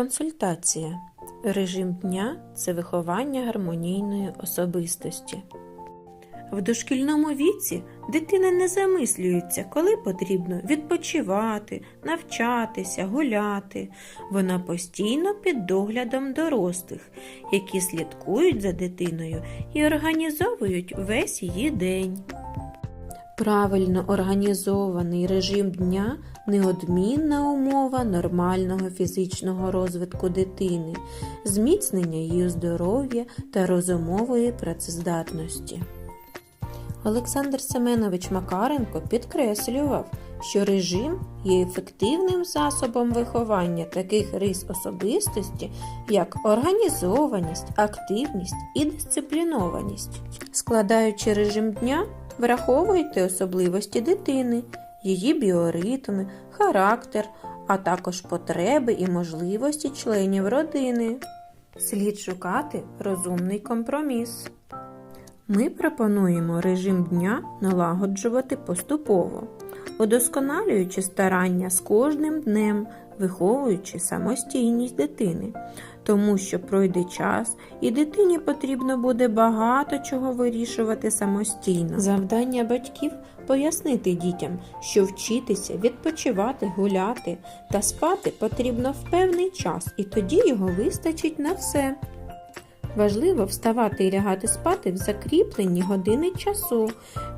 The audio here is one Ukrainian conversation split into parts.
Консультація. Режим дня це виховання гармонійної особистості. В дошкільному віці дитина не замислюється, коли потрібно відпочивати, навчатися, гуляти. Вона постійно під доглядом дорослих, які слідкують за дитиною і організовують весь її день. Правильно організований режим дня неодмінна умова нормального фізичного розвитку дитини, зміцнення її здоров'я та розумової працездатності. Олександр Семенович Макаренко підкреслював, що режим є ефективним засобом виховання таких рис особистості, як організованість, активність і дисциплінованість. Складаючи режим дня, враховуйте особливості дитини, її біоритми, характер, а також потреби і можливості членів родини. Слід шукати розумний компроміс. Ми пропонуємо режим дня налагоджувати поступово, удосконалюючи старання з кожним днем, виховуючи самостійність дитини, тому що пройде час і дитині потрібно буде багато чого вирішувати самостійно. Завдання батьків пояснити дітям, що вчитися, відпочивати, гуляти та спати потрібно в певний час, і тоді його вистачить на все. Важливо вставати і лягати спати в закріплені години часу.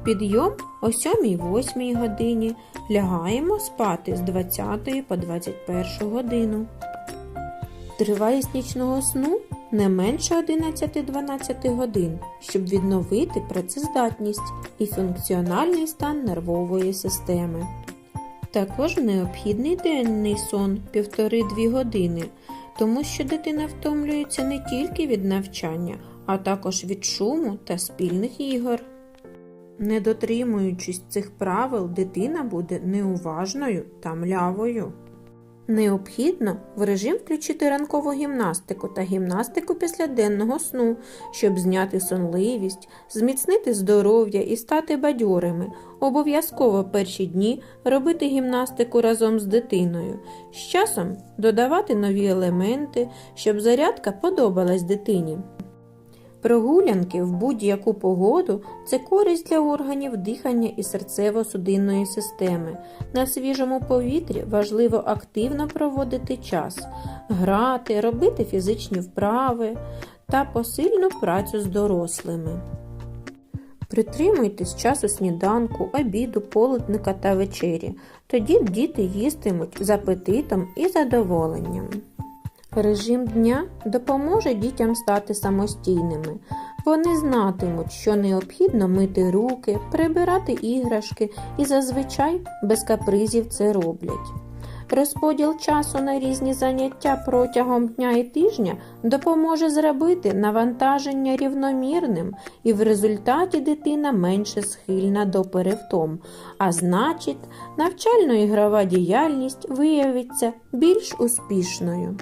Підйом о 7-8 годині. Лягаємо спати з 20 по 21 годину. Тривалість нічного сну не менше 11-12 годин, щоб відновити працездатність і функціональний стан нервової системи. Також необхідний денний сон 1,5-2 години, тому що дитина втомлюється не тільки від навчання, а також від шуму та спільних ігор. Не дотримуючись цих правил, дитина буде неуважною та млявою. Необхідно в режим включити ранкову гімнастику та гімнастику після денного сну, щоб зняти сонливість, зміцнити здоров'я і стати бадьорими. Обов'язково перші дні робити гімнастику разом з дитиною. З часом додавати нові елементи, щоб зарядка подобалась дитині. Прогулянки в будь-яку погоду це користь для органів дихання і серцево-судинної системи. На свіжому повітрі важливо активно проводити час, грати, робити фізичні вправи та посильну працю з дорослими. Притримуйтесь часу сніданку, обіду, полудника та вечері. Тоді діти їстимуть з апетитом і задоволенням. Режим дня допоможе дітям стати самостійними. Вони знатимуть, що необхідно мити руки, прибирати іграшки і зазвичай без капризів це роблять. Розподіл часу на різні заняття протягом дня і тижня допоможе зробити навантаження рівномірним, і в результаті дитина менше схильна до перевтом, а значить, навчально-ігрова діяльність виявиться більш успішною.